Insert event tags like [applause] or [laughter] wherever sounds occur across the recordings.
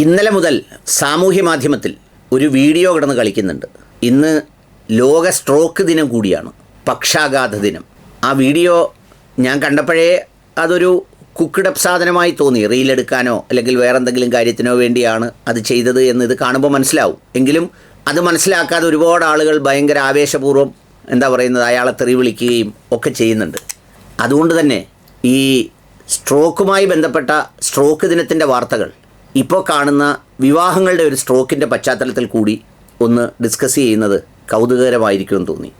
ഇന്നലെ മുതൽ സാമൂഹ്യ മാധ്യമത്തിൽ ഒരു വീഡിയോ കിടന്ന് കളിക്കുന്നുണ്ട്. ഇന്ന് ലോക സ്ട്രോക്ക് ദിനം കൂടിയാണ് പക്ഷാഘാത ദിനം. ആ വീഡിയോ ഞാൻ കണ്ടപ്പോഴേ അതൊരു കുക്കിടപ്പ് സാധനമായി തോന്നി. റീലെടുക്കാനോ അല്ലെങ്കിൽ വേറെ എന്തെങ്കിലും കാര്യത്തിനോ വേണ്ടിയാണ് അത് ചെയ്തത് എന്ന് ഇത് കാണുമ്പോൾ മനസ്സിലാവും. എങ്കിലും അത് മനസ്സിലാക്കാതെ ഒരുപാട് ആളുകൾ ഭയങ്കര ആവേശപൂർവം എന്താ പറയുന്നത് അയാളെ തെറി വിളിക്കുകയും ഒക്കെ ചെയ്യുന്നുണ്ട്. അതുകൊണ്ട് തന്നെ ഈ സ്ട്രോക്കുമായി ബന്ധപ്പെട്ട സ്ട്രോക്ക് ദിനത്തിന്റെ വാർത്തകൾ ഇപ്പോൾ കാണുന്ന വിവാഹങ്ങളുടെ ഒരു സ്ട്രോക്കിന്റെ പശ്ചാത്തലത്തിൽ കൂടി ഒന്ന് ഡിസ്കസ് ചെയ്യുന്നത് കൗതുകകരമായിരിക്കുമെന്ന് തോന്നി.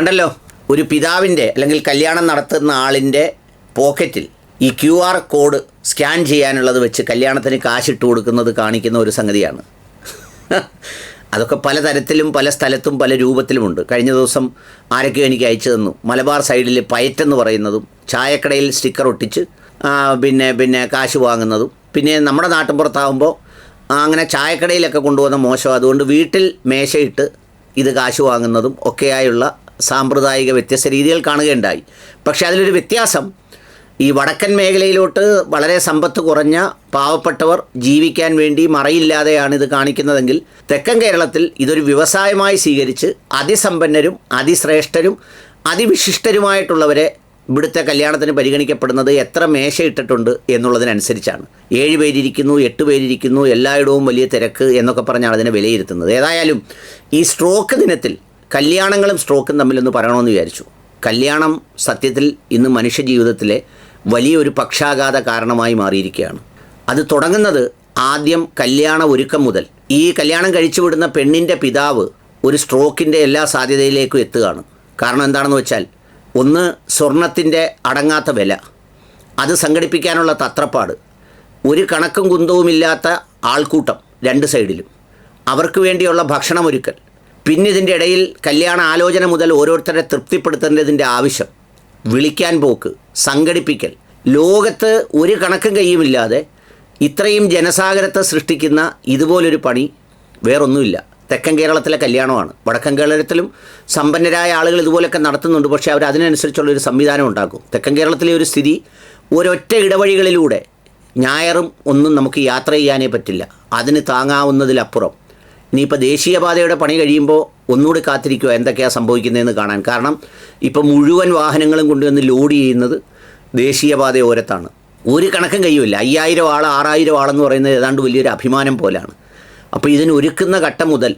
കണ്ടല്ലോ ഒരു പിതാവിന്റെ അല്ലെങ്കിൽ കല്യാണം നടത്തുന്ന ആളിന്റെ പോക്കറ്റിൽ ഈ ക്യു ആർ കോഡ് സ്കാൻ ചെയ്യാനുള്ളത് വെച്ച് കല്യാണത്തിന് കാശിട്ട് കൊടുക്കുന്നത് കാണിക്കുന്ന ഒരു സംഗതിയാണ്. [laughs] അതൊക്കെ പലതരത്തിലും പല സ്ഥലത്തും പല രൂപത്തിലുമുണ്ട്. കഴിഞ്ഞ ദിവസം ആരൊക്കെയോ എനിക്ക് അയച്ചു തന്നു. മലബാർ സൈഡിൽ പയറ്റെന്ന് പറയുന്നതും ചായക്കടയിൽ സ്റ്റിക്കർ ഒട്ടിച്ച് പിന്നെ പിന്നെ കാശ് വാങ്ങുന്നതും. പിന്നെ നമ്മുടെ നാട്ടിൻപുറത്താകുമ്പോൾ അങ്ങനെ ചായക്കടയിലൊക്കെ കൊണ്ടുപോകുന്ന മോശം. അതുകൊണ്ട് വീട്ടിൽ മേശയിട്ട് ഇത് കാശ് വാങ്ങുന്നതും ഒക്കെയായുള്ള സാമ്പ്രദായിക വ്യത്യസ്ത രീതികൾ കാണുകയുണ്ടായി. പക്ഷെ അതിലൊരു വ്യത്യാസം ഈ വടക്കൻ മേഖലയിലോട്ട് വളരെ സമ്പത്ത് കുറഞ്ഞ പാവപ്പെട്ടവർ ജീവിക്കാൻ വേണ്ടി മറയില്ലാതെയാണ് ഇത് കാണിക്കുന്നതെങ്കിൽ തെക്കൻ കേരളത്തിൽ ഇതൊരു വ്യവസായമായി സ്വീകരിച്ച് അതിസമ്പന്നരും അതിശ്രേഷ്ഠരും അതിവിശിഷ്ടരുമായിട്ടുള്ളവരെ ഇവിടുത്തെ കല്യാണത്തിന് പരിഗണിക്കപ്പെടുന്നത് എത്ര മേശ ഇട്ടിട്ടുണ്ട് എന്നുള്ളതിനനുസരിച്ചാണ്. ഏഴ് പേരിരിക്കുന്നു എട്ട് പേരിരിക്കുന്നു എല്ലായിടവും വലിയ തിരക്ക് എന്നൊക്കെ പറഞ്ഞാണ് അതിനെ വിലയിരുത്തുന്നത്. ഏതായാലും ഈ സ്ട്രോക്ക് ദിനത്തിൽ കല്യാണങ്ങളും സ്ട്രോക്കും തമ്മിലൊന്ന് പറയണമെന്ന് വിചാരിച്ചു. കല്യാണം സത്യത്തിൽ ഇന്ന് മനുഷ്യ ജീവിതത്തിലെ വലിയൊരു പക്ഷാഘാത കാരണമായി മാറിയിരിക്കുകയാണ്. അത് തുടങ്ങുന്നത് ആദ്യം കല്യാണ ഒരുക്കം മുതൽ. ഈ കല്യാണം കഴിച്ചു വിടുന്ന പെണ്ണിന്റെ പിതാവ് ഒരു സ്ട്രോക്കിന്റെ എല്ലാ സാധ്യതയിലേക്കും എത്തുകയാണ്. കാരണം എന്താണെന്ന് വെച്ചാൽ ഒന്ന് സ്വർണത്തിന്റെ അടങ്ങാത്ത വില. അത് സംഘടിപ്പിക്കാനുള്ള തത്രപ്പാട്. ഒരു കണക്കും കുന്തവുമില്ലാത്ത ആൾക്കൂട്ടം രണ്ട് സൈഡിലും. അവർക്ക് വേണ്ടിയുള്ള ഭക്ഷണമൊരുക്കൽ പിന്നെ ഇതിന്റെ ഇടയിൽ കല്യാണ ആലോചന മുതൽ ഓരോരുത്തരെ തൃപ്തിപ്പെടുത്തേണ്ടതിന്റെ ആവശ്യം വിളിക്കാൻ പോക്ക് സംഘടിപ്പിക്കൽ. ലോകത്ത് ഒരു കണക്കും കയ്യുമില്ലാതെ ഇത്രയും ജനസാഗരത്തെ സൃഷ്ടിക്കുന്ന ഇതുപോലൊരു പണി വേറൊന്നുമില്ല. തെക്കൻ കേരളത്തിലെ കല്യാണമാണ്. വടക്കൻ കേരളത്തിലും സമ്പന്നരായ ആളുകൾ ഇതുപോലൊക്കെ നടത്തുന്നുണ്ട്. പക്ഷേ അവർ അതിനനുസരിച്ചുള്ള ഒരു സംവിധാനം ഉണ്ടാക്കും. തെക്കൻ കേരളത്തിലെ ഒരു സ്ഥിതി ഒരൊറ്റ ഇടവഴികളിലൂടെ ഞായറും ഒന്നും നമുക്ക് യാത്ര ചെയ്യാനേ പറ്റില്ല. അതിന് താങ്ങാവുന്നതിലപ്പുറം ഇനിയിപ്പോൾ ദേശീയപാതയുടെ പണി കഴിയുമ്പോൾ ഒന്നുകൂടി കാത്തിരിക്കുക എന്തൊക്കെയാണ് സംഭവിക്കുന്നതെന്ന് കാണാൻ. കാരണം ഇപ്പോൾ മുഴുവൻ വാഹനങ്ങളും കൊണ്ടുവന്ന് ലോഡ് ചെയ്യുന്നത് ദേശീയപാത ഓരത്താണ്. ഒരു കണക്കും കഴിയുമില്ല അയ്യായിരം ആൾ ആറായിരം ആളെന്ന് പറയുന്നത് ഏതാണ്ട് വലിയൊരു അഭിമാനം പോലാണ്. അപ്പോൾ ഇതിന് ഒരുക്കുന്ന ഘട്ടം മുതൽ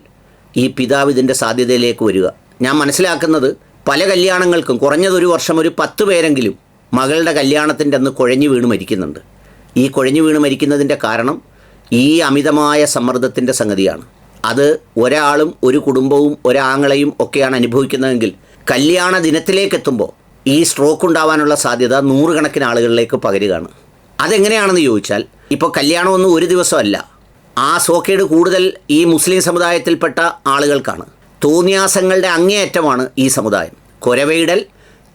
ഈ പിതാവ് ഇതിന്റെ സാധ്യതയിലേക്ക് വരിക. ഞാൻ മനസ്സിലാക്കുന്നത് പല കല്യാണങ്ങൾക്കും കുറഞ്ഞതൊരു വർഷം ഒരു പത്ത് പേരെങ്കിലും മകളുടെ കല്യാണത്തിന്റെ അന്ന് കുഴഞ്ഞു വീണ് മരിക്കുന്നുണ്ട്. ഈ കുഴഞ്ഞു വീണ് മരിക്കുന്നതിന്റെ കാരണം ഈ അമിതമായ സമ്മർദ്ദത്തിന്റെ സംഗതിയാണ്. അത് ഒരാളും ഒരു കുടുംബവും ഒരാങ്ങളെയും ഒക്കെയാണ് അനുഭവിക്കുന്നതെങ്കിൽ കല്യാണ ദിനത്തിലേക്ക് എത്തുമ്പോൾ ഈ സ്ട്രോക്ക് ഉണ്ടാവാനുള്ള സാധ്യത നൂറുകണക്കിന് ആളുകളിലേക്ക് പകരുകയാണ്. അതെങ്ങനെയാണെന്ന് ചോദിച്ചാൽ ഇപ്പോൾ കല്യാണമൊന്നും ഒരു ദിവസമല്ല. ആ സോക്കേട് കൂടുതൽ ഈ മുസ്ലിം സമുദായത്തിൽപ്പെട്ട ആളുകൾക്കാണ്. തോന്നിയാസങ്ങളുടെ അങ്ങേയറ്റമാണ് ഈ സമുദായം. കൊരവയിടൽ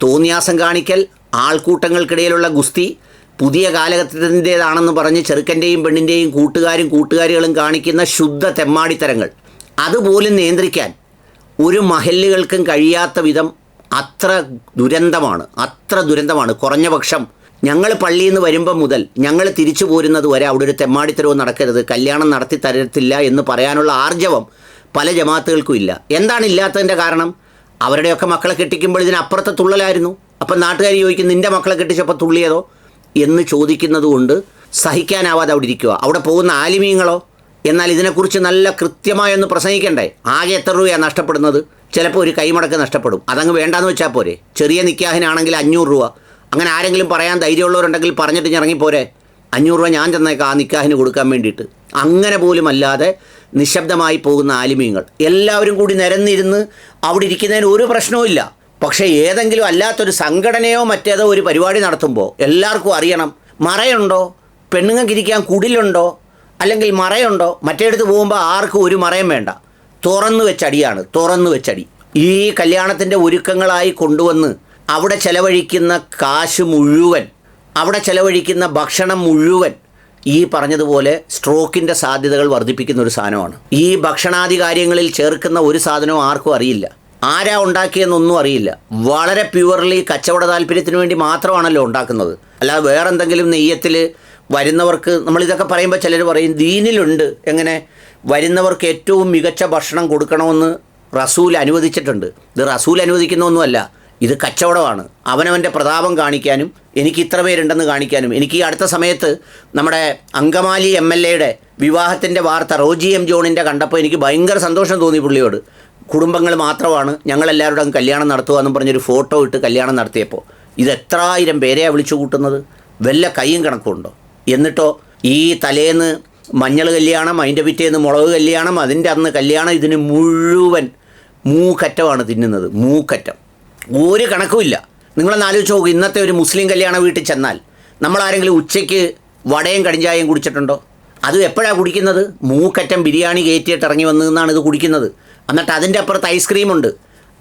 തോന്നിയാസം കാണിക്കൽ ആൾക്കൂട്ടങ്ങൾക്കിടയിലുള്ള ഗുസ്തി പുതിയ കാലഘട്ടത്തിന്റേതാണെന്ന് പറഞ്ഞ് ചെറുക്കന്റെയും പെണ്ണിന്റെയും കൂട്ടുകാരും കൂട്ടുകാരികളും കാണിക്കുന്ന ശുദ്ധ തെമ്മാടിത്തരങ്ങൾ. അതുപോലും നിയന്ത്രിക്കാൻ ഒരു മഹല്ലുകൾക്കും കഴിയാത്ത വിധം അത്ര ദുരന്തമാണ് അത്ര ദുരന്തമാണ്. കുറഞ്ഞ പക്ഷം ഞങ്ങൾ പള്ളിയിൽ നിന്ന് വരുമ്പം മുതൽ ഞങ്ങൾ തിരിച്ചു പോരുന്നത് വരെ അവിടെ ഒരു തെമ്മാടിത്തരവും നടക്കരുത്. കല്യാണം നടത്തി തരത്തില്ല എന്ന് പറയാനുള്ള ആർജവം പല ജമാത്തുകൾക്കും ഇല്ല. എന്താണ് ഇല്ലാത്തതിന്റെ കാരണം? അവരുടെയൊക്കെ മക്കളെ കെട്ടിക്കുമ്പോൾ ഇതിനപ്പുറത്തെ തുള്ളലായിരുന്നു. അപ്പം നാട്ടുകാർ ചോദിക്കും നിന്റെ മക്കളെ കെട്ടിച്ചപ്പോൾ തുള്ളിയതോ? എന്ന് ചോദിക്കുന്നതുകൊണ്ട് സഹിക്കാനാവാതെ അവിടെ ഇരിക്കുക. അവിടെ പോകുന്ന ആലിമീങ്ങളോ എന്നാൽ ഇതിനെക്കുറിച്ച് നല്ല കൃത്യമായി ഒന്ന് പ്രസംഗിക്കണ്ടേ? ആകെ എത്ര രൂപയാണ് നഷ്ടപ്പെടുന്നത്? ചിലപ്പോൾ ഒരു കൈമടക്ക് നഷ്ടപ്പെടും. അതങ്ങ് വേണ്ടാന്ന് വെച്ചാൽ പോരെ. ചെറിയ നിക്കാഹിനാണെങ്കിൽ അഞ്ഞൂറ് രൂപ. അങ്ങനെ ആരെങ്കിലും പറയാൻ ധൈര്യമുള്ളവരുണ്ടെങ്കിൽ പറഞ്ഞിട്ട് ഇറങ്ങിപ്പോരെ അഞ്ഞൂറ് രൂപ ഞാൻ ചെന്നേക്കാം ആ നിക്കാഹിന് കൊടുക്കാൻ വേണ്ടിയിട്ട്. അങ്ങനെ പോലും അല്ലാതെ നിശബ്ദമായി പോകുന്ന ആലിമീങ്ങൾ. എല്ലാവരും കൂടി നിരന്നിരുന്ന് അവിടെ ഇരിക്കുന്നതിന് ഒരു പ്രശ്നവുമില്ല പക്ഷേ ഏതെങ്കിലും അല്ലാത്തൊരു സംഘടനയോ മറ്റേതോ ഒരു പരിപാടി നടത്തുമ്പോൾ എല്ലാവർക്കും അറിയണം മറയുണ്ടോ? പെണ്ണുങ്ങൾക്ക് ഇരിക്കാൻ കുടിലുണ്ടോ? അല്ലെങ്കിൽ മറയുണ്ടോ? മറ്റേടത്ത് പോകുമ്പോൾ ആർക്കും ഒരു മറയും വേണ്ട. തുറന്നു വെച്ചടിയാണ് തുറന്നു വെച്ചടി ഈ കല്യാണത്തിന്റെ ഒരുക്കങ്ങളായി കൊണ്ടുവന്ന് അവിടെ ചെലവഴിക്കുന്ന കാശ് മുഴുവൻ അവിടെ ചെലവഴിക്കുന്ന ഭക്ഷണം മുഴുവൻ ഈ പറഞ്ഞതുപോലെ സ്ട്രോക്കിന്റെ സാധ്യതകൾ വർദ്ധിപ്പിക്കുന്ന ഒരു സാധനമാണ്. ഈ ഭക്ഷണാധികാര്യങ്ങളിൽ ചേർക്കുന്ന ഒരു സാധനവും ആർക്കും അറിയില്ല. ആരാ ഉണ്ടാക്കിയെന്നൊന്നും അറിയില്ല. വളരെ പ്യുവർലി കച്ചവട താല്പര്യത്തിന് വേണ്ടി മാത്രമാണല്ലോ ഉണ്ടാക്കുന്നത്. അല്ലാതെ വേറെ എന്തെങ്കിലും നെയ്യത്തിൽ വരുന്നവർക്ക് നമ്മളിതൊക്കെ പറയുമ്പോൾ ചിലർ പറയും ദീനിലുണ്ട്. എങ്ങനെ? വരുന്നവർക്ക് ഏറ്റവും മികച്ച ഭക്ഷണം കൊടുക്കണമെന്ന് റസൂൽ അനുവദിച്ചിട്ടുണ്ട്. ഇത് റസൂൽ അനുവദിക്കുന്നൊന്നുമല്ല ഇത് കച്ചവടമാണ്. അവനവന്റെ പ്രതാപം കാണിക്കാനും എനിക്ക് ഇത്ര പേരുണ്ടെന്ന് കാണിക്കാനും. എനിക്ക് ഈ അടുത്ത സമയത്ത് നമ്മുടെ അങ്കമാലി എം എൽ എയുടെ വിവാഹത്തിന്റെ വാർത്ത റോജി എം ജോണിന്റെ കണ്ടപ്പോൾ എനിക്ക് ഭയങ്കര സന്തോഷം തോന്നി പുള്ളിയോട്. കുടുംബങ്ങൾ മാത്രമാണ് ഞങ്ങളെല്ലാവരുടെയും കല്യാണം നടത്തുക എന്നും പറഞ്ഞൊരു ഫോട്ടോ ഇട്ട് കല്യാണം നടത്തിയപ്പോൾ. ഇത് എത്രായിരം പേരെയാണ് വിളിച്ചു കൂട്ടുന്നത്? വല്ല കൈയും കണക്കുണ്ടോ എന്നിട്ടോ ഈ തലേന്ന് മഞ്ഞൾ കല്യാണം അതിന്റെ പിറ്റേന്ന് മുളക് കല്യാണം അതിന്റെ അന്ന് കല്യാണം ഇതിന് മുഴുവൻ മൂക്കറ്റമാണ് തിന്നുന്നത്. മൂക്കറ്റം. ഒരു കണക്കുമില്ല നിങ്ങളൊന്ന് ആലോചിച്ച് നോക്കൂ ഇന്നത്തെ ഒരു മുസ്ലിം കല്യാണ വീട്ടിൽ ചെന്നാൽ നമ്മളാരെങ്കിലും ഉച്ചയ്ക്ക് വടയും കടിഞ്ചായയും കുടിച്ചിട്ടുണ്ടോ? അത് എപ്പോഴാണ് കുടിക്കുന്നത്? മൂക്കറ്റം ബിരിയാണി കയറ്റിയിട്ട് ഇറങ്ങി വന്നതെന്നാണ് ഇത് കുടിക്കുന്നത്. എന്നിട്ട് അതിന്റെ അപ്പുറത്ത് ഐസ്ക്രീമുണ്ട്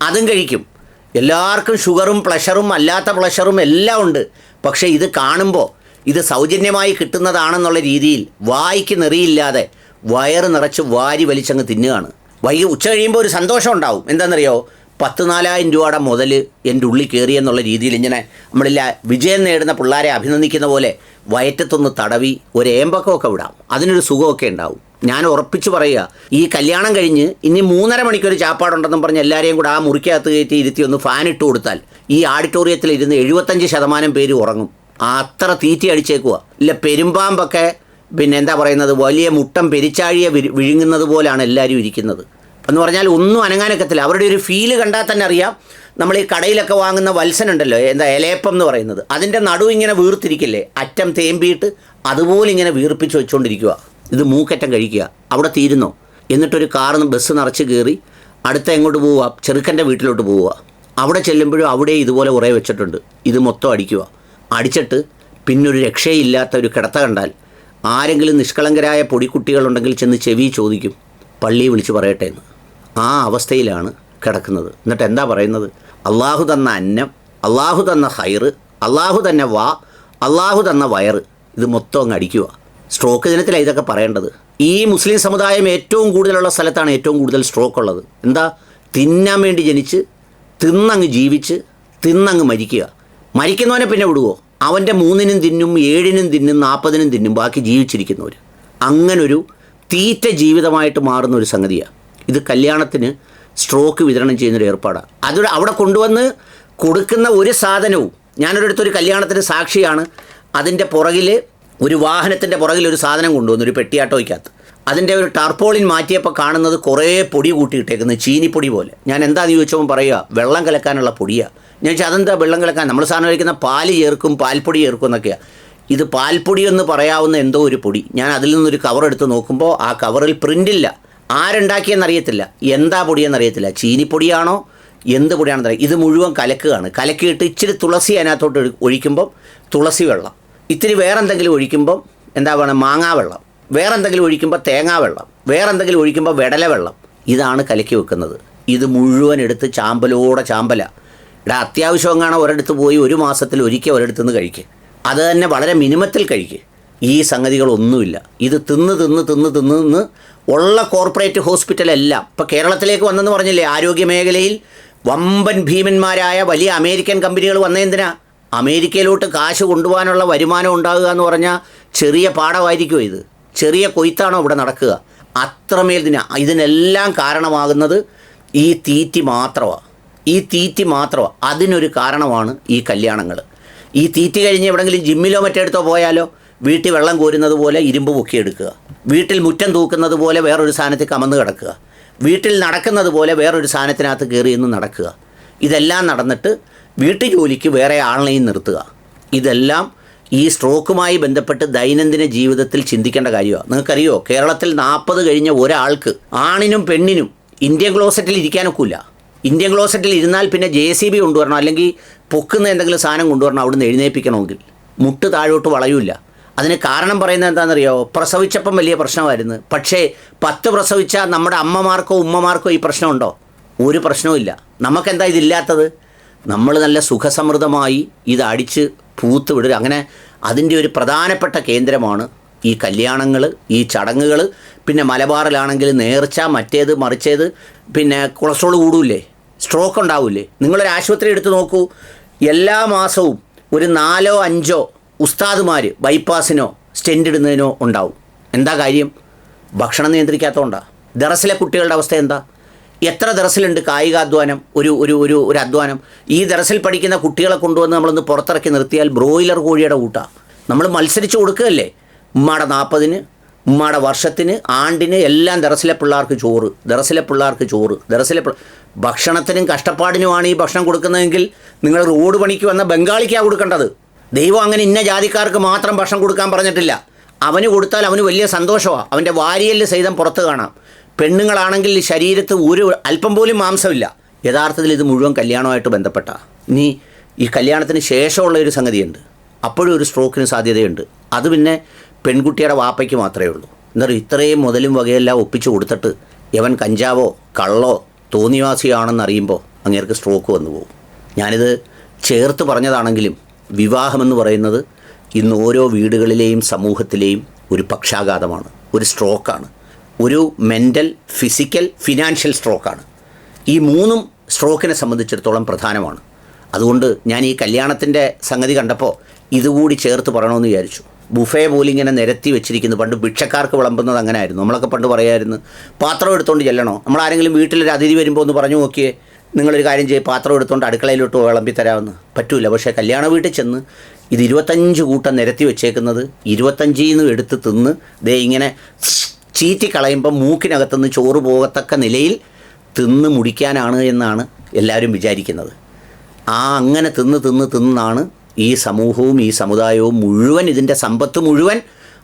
അതും കഴിക്കും. എല്ലാവർക്കും ഷുഗറും പ്ലഷറും അല്ലാത്ത പ്ലഷറും എല്ലാം ഉണ്ട്. പക്ഷേ ഇത് കാണുമ്പോൾ ഇത് സൗജന്യമായി കിട്ടുന്നതാണെന്നുള്ള രീതിയിൽ വായിക്ക് നിറിയില്ലാതെ വയറ് നിറച്ച് വാരി വലിച്ചങ്ങ് തിന്നുകയാണ്. വൈകി ഉച്ച കഴിയുമ്പോൾ ഒരു സന്തോഷം ഉണ്ടാവും. എന്താണെന്നറിയോ? പത്ത് നാലായിരം രൂപയുടെ മുതൽ എന്റെ ഉള്ളിൽ കയറി എന്നുള്ള രീതിയിൽ ഇങ്ങനെ നമ്മളില്ല വിജയം നേടുന്ന പിള്ളേരെ അഭിനന്ദിക്കുന്ന പോലെ വയറ്റത്തൊന്ന് തടവി ഒരു ഏമ്പക്കമൊക്കെ വിടാം. അതിനൊരു സുഖമൊക്കെ ഉണ്ടാവും. ഞാൻ ഉറപ്പിച്ച് പറയുക ഈ കല്യാണം കഴിഞ്ഞ് ഇനി മൂന്നര മണിക്കൊരു ചാപ്പാടുണ്ടെന്നും പറഞ്ഞ് എല്ലാവരെയും കൂടെ ആ മുറിക്കകത്ത് കയറ്റി ഇരുത്തി ഒന്ന് ഫാൻ ഇട്ട് കൊടുത്താൽ ഈ ആഡിറ്റോറിയത്തിൽ ഇരുന്ന് എഴുപത്തഞ്ച് ശതമാനം പേര് ഉറങ്ങും. അത്ര തീറ്റി അടിച്ചേക്കുക ഇല്ല പെരുമ്പാമ്പൊക്കെ പിന്നെ എന്താ പറയുന്നത് വലിയ മുട്ടം പെരിച്ചാഴിയെ വിഴുങ്ങുന്നത് പോലാണ് എല്ലാവരും ഇരിക്കുന്നത്. എന്ന് പറഞ്ഞാൽ ഒന്നും അനങ്ങാനൊക്കത്തില്ല. അവരുടെ ഒരു ഫീൽ കണ്ടാൽ തന്നെ അറിയാം. നമ്മൾ ഈ കടയിലൊക്കെ വാങ്ങുന്ന വത്സനുണ്ടല്ലോ എന്താ ഇലയപ്പം എന്ന് പറയുന്നത്. അതിന്റെ നടു ഇങ്ങനെ വീർത്തിരിക്കില്ലേ? അറ്റം തേമ്പിയിട്ട് അതുപോലെ ഇങ്ങനെ വീർപ്പിച്ച് വെച്ചുകൊണ്ടിരിക്കുക ഇത് മൂക്കറ്റം കഴിക്കുക. അവിടെ തീരുന്നോ. എന്നിട്ടൊരു കാറിന്ന് ബസ് നിറച്ച് കയറി അടുത്ത എങ്ങോട്ട് പോവുക? ചെറുക്കന്റെ വീട്ടിലോട്ട് പോവുക. അവിടെ ചെല്ലുമ്പോഴും അവിടെ ഇതുപോലെ കുറേ വെച്ചിട്ടുണ്ട്. ഇത് മൊത്തം അടിക്കുക. അടിച്ചിട്ട് പിന്നൊരു രക്ഷയില്ലാത്ത ഒരു കിടത്ത കണ്ടാൽ ആരെങ്കിലും നിഷ്കളങ്കരായ പൊടിക്കുട്ടികളുണ്ടെങ്കിൽ ചെന്ന് ചെവി ചോദിക്കും. പള്ളിയെ വിളിച്ച് പറയട്ടെ എന്ന്. ആ അവസ്ഥയിലാണ് കിടക്കുന്നത്. എന്നിട്ട് എന്താ പറയുന്നത്? അള്ളാഹു തന്ന അന്നം അള്ളാഹു തന്ന ഹൈറ് അള്ളാഹു തന്നെ വാ അള്ളാഹു തന്ന വയറ്. ഇത് മൊത്തം അങ്ങ് അടിക്കുക. സ്ട്രോക്ക് ദിനത്തിലാണ് ഇതൊക്കെ പറയേണ്ടത്. ഈ മുസ്ലിം സമുദായം ഏറ്റവും കൂടുതലുള്ള സ്ഥലത്താണ് ഏറ്റവും കൂടുതൽ സ്ട്രോക്ക് ഉള്ളത്. എന്താ? തിന്നാൻ വേണ്ടി ജനിച്ച് തിന്നങ്ങ് ജീവിച്ച് തിന്നങ്ങ് മരിക്കുക. മരിക്കുന്നവനെ പിന്നെ വിടുവോ? അവന്റെ മൂന്നിനും തിന്നും ഏഴിനും തിന്നും നാൽപ്പതിനും തിന്നും ബാക്കി ജീവിച്ചിരിക്കുന്നവർ അങ്ങനൊരു തീറ്റ ജീവിതമായിട്ട് മാറുന്ന ഒരു സംഗതിയാണ് ഇത് കല്യാണത്തിന് സ്ട്രോക്ക് വിതരണം ചെയ്യുന്നൊരു ഏർപ്പാടാണ് അത് അവിടെ കൊണ്ടുവന്ന് കൊടുക്കുന്ന ഒരു സാധനവും ഞാനൊരിടത്തൊരു കല്യാണത്തിന് സാക്ഷിയാണ് അതിന്റെ പുറകിൽ ഒരു വാഹനത്തിന്റെ പുറകിൽ ഒരു സാധനം കൊണ്ടുവന്നു ഒരു പെട്ടിയാട്ടോയ്ക്കകത്ത്. അതിന്റെ ഒരു ടർപ്പോളിൻ മാറ്റിയപ്പോൾ കാണുന്നത് കുറേ പൊടി കൂട്ടിയിട്ടേക്കുന്നത് ചീനിപ്പൊടി പോലെ. ഞാൻ എന്താന്ന് ചോദിച്ചപ്പോൾ പറയുക വെള്ളം കലക്കാനുള്ള പൊടിയാണ് ഞാൻ ചോദിച്ചാൽ അതെന്താ വെള്ളം കലക്കാൻ? നമ്മൾ സാധനം കഴിക്കുന്ന പാൽ ചേർക്കും പാൽപ്പൊടി ചേർക്കും എന്നൊക്കെയാണ് ഇത് പാൽപ്പൊടി എന്ന് പറയാവുന്ന എന്തോ ഒരു പൊടി. ഞാൻ അതിൽ നിന്നൊരു കവർ എടുത്ത് നോക്കുമ്പോൾ ആ കവറിൽ പ്രിന്റില്ല ആരുണ്ടാക്കിയെന്നറിയത്തില്ല. എന്താ പൊടിയെന്നറിയത്തില്ല. ചീനിപ്പൊടിയാണോ? എന്ത് പൊടിയാണെന്ന് അറിയാം ഇത് മുഴുവൻ കലക്കുകയാണ്. കലക്കിയിട്ട് ഇച്ചിരി തുളസി അതിനകത്തോട്ട് ഒഴിക്കുമ്പം തുളസി വെള്ളം. ഇത്തിരി വേറെന്തെങ്കിലും ഒഴിക്കുമ്പം എന്താ പറയുക മാങ്ങാ വെള്ളം. വേറെന്തെങ്കിലും ഒഴിക്കുമ്പോൾ തേങ്ങാ വെള്ളം. വേറെന്തെങ്കിലും ഒഴിക്കുമ്പോൾ വെടല വെള്ളം. ഇതാണ് കലക്കി വെക്കുന്നത്. ഇത് മുഴുവൻ എടുത്ത് ചാമ്പലോടെ ചാമ്പല. ഇവിടെ അത്യാവശ്യം എങ്ങാണോ ഒരിടത്ത് പോയി ഒരു മാസത്തിൽ ഒരിക്കൽ ഒരിടത്തുനിന്ന് കഴിക്കുക അത് തന്നെ വളരെ മിനിമത്തിൽ കഴിക്കുക ഈ സംഗതികളൊന്നുമില്ല. ഇത് തിന്ന് തിന്ന് തിന്ന് തിന്ന് തിന്ന് ഉള്ള കോർപ്പറേറ്റ് ഹോസ്പിറ്റലെല്ലാം ഇപ്പോൾ കേരളത്തിലേക്ക് വന്നെന്ന് പറഞ്ഞില്ലേ ആരോഗ്യ മേഖലയിൽ വമ്പൻ ഭീമന്മാരായ വലിയ അമേരിക്കൻ കമ്പനികൾ വന്നതെന്തിനാ അമേരിക്കയിലോട്ട് കാശ് കൊണ്ടുപോകാനുള്ള വരുമാനം ഉണ്ടാകുക എന്ന് പറഞ്ഞാൽ ചെറിയ പാടമായിരിക്കും ഇത്? ചെറിയ കൊയ്ത്താണോ ഇവിടെ നടക്കുക? അത്രമേൽ ഇതിന്. ഇതിനെല്ലാം കാരണമാകുന്നത് ഈ തീറ്റി മാത്രമാണ് ഈ തീറ്റി മാത്രമാണ് അതിനൊരു കാരണമാണ് ഈ കല്യാണങ്ങൾ ഈ തീറ്റി കഴിഞ്ഞ് എവിടെങ്കിലും ജിമ്മിലോ മറ്റെടുത്തോ പോയാലോ വീട്ടിൽ വെള്ളം കോരുന്നത് പോലെ ഇരുമ്പ് പൊക്കിയെടുക്കുക. വീട്ടിൽ മുറ്റം തൂക്കുന്നത് പോലെ വേറൊരു സാധനത്തിൽ കമന്ന് കിടക്കുക. വീട്ടിൽ നടക്കുന്നത് പോലെ വേറൊരു സാധനത്തിനകത്ത് കയറി നിന്ന് നടക്കുക. ഇതെല്ലാം നടന്നിട്ട് വീട്ടു ജോലിക്ക് വേറെ ആളിനെയും നിർത്തുക. ഇതെല്ലാം ഈ സ്ട്രോക്കുമായി ബന്ധപ്പെട്ട് ദൈനംദിന ജീവിതത്തിൽ ചിന്തിക്കേണ്ട കാര്യമാണ്. നിങ്ങൾക്കറിയോ? കേരളത്തിൽ നാൽപ്പത് കഴിഞ്ഞ ഒരാൾക്ക് ആണിനും പെണ്ണിനും ഇന്ത്യൻ ക്ലോസറ്റിൽ ഇരിക്കാനൊക്കില്ല ഇന്ത്യൻ ക്ലോസറ്റിൽ ഇരുന്നാൽ പിന്നെ ജെ സി ബി കൊണ്ടുവരണം. അല്ലെങ്കിൽ പൊക്കുന്ന എന്തെങ്കിലും സാധനം കൊണ്ടുവരണം. അവിടുന്ന് എഴുന്നേൽപ്പിക്കണമെങ്കിൽ. മുട്ട് താഴോട്ട് വളയൂല. അതിന് കാരണം പറയുന്നത് എന്താണെന്നറിയോ? പ്രസവിച്ചപ്പം വലിയ പ്രശ്നമായിരുന്നു. പക്ഷേ പത്ത് പ്രസവിച്ച നമ്മുടെ അമ്മമാർക്കോ ഉമ്മമാർക്കോ ഈ പ്രശ്നമുണ്ടോ? ഒരു പ്രശ്നവുമില്ല നമുക്കെന്താ ഇതില്ലാത്തത്? നമ്മൾ നല്ല സുഖസമൃദ്ധമായി ഇത് അടിച്ച് പൂത്ത് വിടുക അങ്ങനെ അതിന്റെ ഒരു പ്രധാനപ്പെട്ട കേന്ദ്രമാണ് ഈ കല്യാണങ്ങൾ ഈ ചടങ്ങുകൾ. പിന്നെ മലബാറിലാണെങ്കിൽ നേർച്ച മറ്റേത് മറിച്ചേത്. പിന്നെ കൊളസ്ട്രോൾ കൂടൂലേ സ്ട്രോക്ക് ഉണ്ടാവില്ലേ? നിങ്ങളൊരു ആശുപത്രി എടുത്ത് നോക്കൂ. എല്ലാ മാസവും ഒരു നാലോ അഞ്ചോ ഉസ്താദുമാർ ബൈപ്പാസിനോ സ്റ്റെൻഡ് ഇടുന്നതിനോ ഉണ്ടാവും. എന്താ കാര്യം? ഭക്ഷണം നിയന്ത്രിക്കാത്തതുകൊണ്ടാണ് ദറസിലെ കുട്ടികളുടെ അവസ്ഥ എന്താ? എത്ര ദറസിലുണ്ട് കായികാധ്വാനം? ഒരു ഒരു ഒരു ഒരു അധ്വാനം. ഈ ദറസിൽ പഠിക്കുന്ന കുട്ടികളെ കൊണ്ടുവന്ന് നമ്മളൊന്ന് പുറത്തിറക്കി നിർത്തിയാൽ ബ്രോയിലർ കോഴിയുടെ കൂട്ടാണ് നമ്മൾ മത്സരിച്ച് കൊടുക്കുകയല്ലേ? ഉമ്മയുടെ നാൽപ്പതിന് ഉമ്മയുടെ വർഷത്തിന് ആണ്ടിന് എല്ലാം ദറസിലെ പിള്ളേർക്ക് ചോറ് ദറസിലെ പിള്ളേർക്ക് ചോറ് ദറസിലെ ഭക്ഷണത്തിനും കഷ്ടപ്പാടിനുമാണ് ഈ ഭക്ഷണം കൊടുക്കുന്നതെങ്കിൽ നിങ്ങൾ റോഡ് പണിക്ക് വന്ന ബംഗാളിക്കാണ് കൊടുക്കേണ്ടത്. ദൈവം അങ്ങനെ ഇന്ന ജാതിക്കാർക്ക് മാത്രം ഭക്ഷണം കൊടുക്കാൻ പറഞ്ഞിട്ടില്ല. അവന് കൊടുത്താൽ അവന് വലിയ സന്തോഷമാണ് അവന്റെ വാരിയൽ സഹിതം പുറത്ത് കാണാം. പെണ്ണുങ്ങളാണെങ്കിൽ ശരീരത്ത് ഒരു അല്പം പോലും മാംസമില്ല. യഥാർത്ഥത്തിൽ ഇത് മുഴുവൻ കല്യാണമായിട്ട് ബന്ധപ്പെട്ട. ഇനി ഈ കല്യാണത്തിന് ശേഷമുള്ള ഒരു സംഗതിയുണ്ട്. അപ്പോഴും ഒരു സ്ട്രോക്കിന് സാധ്യതയുണ്ട്. അത് പിന്നെ പെൺകുട്ടിയുടെ വാപ്പയ്ക്ക് മാത്രമേ ഉള്ളൂ. എന്താ പറയുക ഇത്രയും മുതലും വകയെല്ലാം ഒപ്പിച്ചു കൊടുത്തിട്ട് യവൻ കഞ്ചാവോ കള്ളോ തോന്നിവാസിയാണെന്ന് അറിയുമ്പോൾ അങ്ങേർക്ക് സ്ട്രോക്ക് വന്നു പോകും. ഞാനിത് ചേർത്ത് പറഞ്ഞതാണെങ്കിലും വിവാഹമെന്ന് പറയുന്നത് ഇന്ന് ഓരോ വീടുകളിലെയും സമൂഹത്തിലെയും ഒരു പക്ഷാഘാതമാണ് ഒരു സ്ട്രോക്കാണ് ഒരു മെന്റൽ ഫിസിക്കൽ ഫിനാൻഷ്യൽ സ്ട്രോക്കാണ്. ഈ മൂന്നും സ്ട്രോക്കിനെ സംബന്ധിച്ചിടത്തോളം പ്രധാനമാണ്. അതുകൊണ്ട് ഞാൻ ഈ കല്യാണത്തിന്റെ സംഗതി കണ്ടപ്പോൾ ഇതുകൂടി ചേർത്ത് പറയണമെന്ന് വിചാരിച്ചു. ബുഫേ പോലും ഇങ്ങനെ നിരത്തി വെച്ചിരിക്കുന്നു. പണ്ട് ഭിക്ഷക്കാർക്ക് വിളമ്പുന്നത് അങ്ങനെ ആയിരുന്നു നമ്മളൊക്കെ പണ്ട് പറയായിരുന്നു പാത്രം എടുത്തുകൊണ്ട് ചെല്ലണോ? നമ്മൾ ആരെങ്കിലും വീട്ടിലൊരു അതിഥി വരുമ്പോൾ ഒന്ന് പറഞ്ഞു നോക്കിയേ. നിങ്ങളൊരു കാര്യം ചെയ്യും പാത്രം എടുത്തുകൊണ്ട് അടുക്കളയിലോട്ട് വിളമ്പി തരാമെന്ന്. പറ്റൂല പക്ഷേ കല്യാണ വീട്ടിൽ ചെന്ന് ഇത് ഇരുപത്തഞ്ച് കൂട്ടം നിരത്തി വെച്ചേക്കുന്നത് ഇരുപത്തഞ്ചിൽ നിന്ന് എടുത്ത് തിന്ന് ദേ ഇങ്ങനെ ചീറ്റി കളയുമ്പോൾ മൂക്കിനകത്തുനിന്ന് ചോറ് പോകത്തക്ക നിലയിൽ തിന്ന് മുടിക്കാനാണ് എന്നാണ് എല്ലാവരും വിചാരിക്കുന്നത്. ആ അങ്ങനെ തിന്ന് തിന്ന് തിന്നാണ് ഈ സമൂഹവും ഈ സമുദായവും മുഴുവൻ ഇതിന്റെ സമ്പത്ത് മുഴുവൻ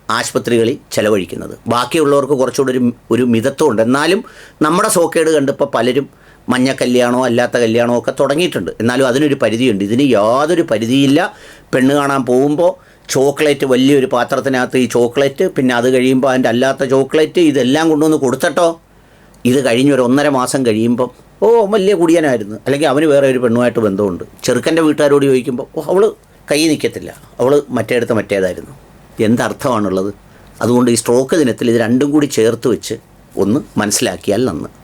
ആശുപത്രികളിൽ ചെലവഴിക്കുന്നത്. ബാക്കിയുള്ളവർക്ക് കുറച്ചുകൂടി ഒരു ഒരു മിതത്വമുണ്ട്. എന്നാലും നമ്മുടെ സോക്കേട് കണ്ടിപ്പോൾ പലരും മഞ്ഞ കല്യാണമോ അല്ലാത്ത കല്യാണമോ ഒക്കെ തുടങ്ങിയിട്ടുണ്ട്. എന്നാലും അതിനൊരു പരിധിയുണ്ട്. ഇതിന് യാതൊരു പരിധിയില്ല. പെണ്ണ് കാണാൻ പോകുമ്പോൾ ചോക്ലേറ്റ് വലിയൊരു പാത്രത്തിനകത്ത് ഈ ചോക്ലേറ്റ് പിന്നെ അത് കഴിയുമ്പോൾ അതിന്റെ അല്ലാത്ത ചോക്ലേറ്റ് ഇതെല്ലാം കൊണ്ടുവന്ന് കൊടുത്തട്ടോ? ഇത് കഴിഞ്ഞൊരു ഒന്നര മാസം കഴിയുമ്പം ഓ വലിയ കുടിയനായിരുന്നു. അല്ലെങ്കിൽ അവന് വേറെ ഒരു പെണ്ണുമായിട്ട് ബന്ധമുണ്ട്. ചെറുക്കന്റെ വീട്ടുകാരോട് ചോദിക്കുമ്പോൾ ഓ അവൾ കൈ നിൽക്കത്തില്ല അവൾ മറ്റേടത്ത് മറ്റേതായിരുന്നു. എന്തർത്ഥമാണുള്ളത്? അതുകൊണ്ട് ഈ സ്ട്രോക്ക് ദിനത്തിൽ ഇത് രണ്ടും കൂടി ചേർത്ത് വെച്ച് ഒന്ന് മനസ്സിലാക്കിയാൽ നന്ന്.